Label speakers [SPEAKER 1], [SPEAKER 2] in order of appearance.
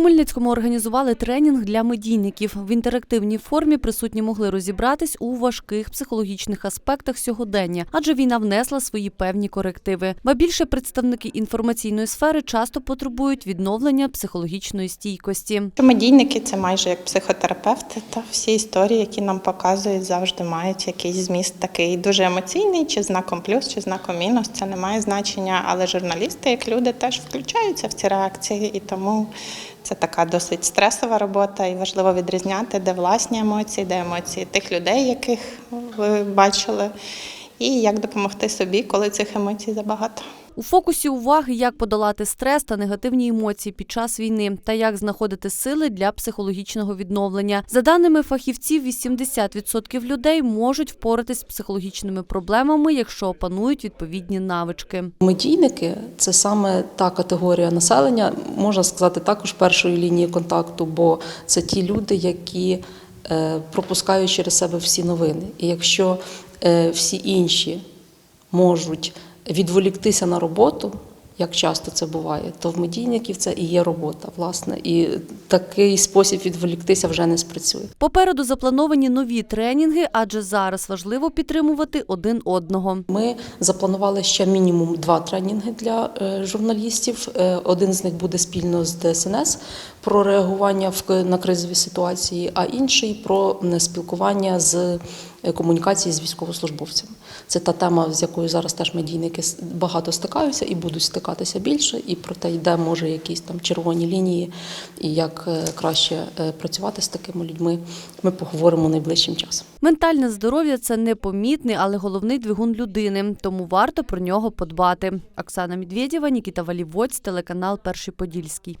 [SPEAKER 1] Хмельницькому організували тренінг для медійників. В інтерактивній формі присутні могли розібратись у важких психологічних аспектах сьогодення, адже війна внесла свої певні корективи. Ба більше представники інформаційної сфери часто потребують відновлення психологічної стійкості.
[SPEAKER 2] Медійники це майже як психотерапевти, та всі історії, які нам показують, завжди мають якийсь зміст такий дуже емоційний, чи знаком плюс, чи знаком мінус. Це не має значення. Але журналісти, як люди, теж включаються в ці реакції, і тому це така досить стресова робота, і важливо відрізняти, де власні емоції, де емоції тих людей, яких ви бачили, і як допомогти собі, коли цих емоцій забагато.
[SPEAKER 1] У фокусі уваги, як подолати стрес та негативні емоції під час війни, та як знаходити сили для психологічного відновлення. За даними фахівців, 80% людей можуть впоратись з психологічними проблемами, якщо опанують відповідні навички.
[SPEAKER 3] Медійники це саме та категорія населення, можна сказати, також першої лінії контакту, бо це ті люди, які е, пропускають через себе всі новини. І якщо е, всі інші можуть відволіктися на роботу, як часто це буває, то в медійників це і є робота, власне, і такий спосіб відволіктися вже не спрацює.
[SPEAKER 1] Попереду заплановані нові тренінги, адже зараз важливо підтримувати один одного.
[SPEAKER 3] Ми запланували ще мінімум два тренінги для е, журналістів. Е, Один з них буде спільно з ДСНС про реагування на кризові ситуації, а інший про спілкування з комунікації з військовослужбовцями. Це та тема, з якою зараз теж медійники багато стикаються і будуть стикатися більше. І про те, де може якісь там червоні лінії, і як е, краще е, працювати з такими людьми. Ми поговоримо найближчим часом.
[SPEAKER 1] Ментальне здоров'я це непомітний, але головний двигун людини, тому варто про нього подбати. Оксана Медведєва, Нікіта Валівоць, телеканал Перший Подільський.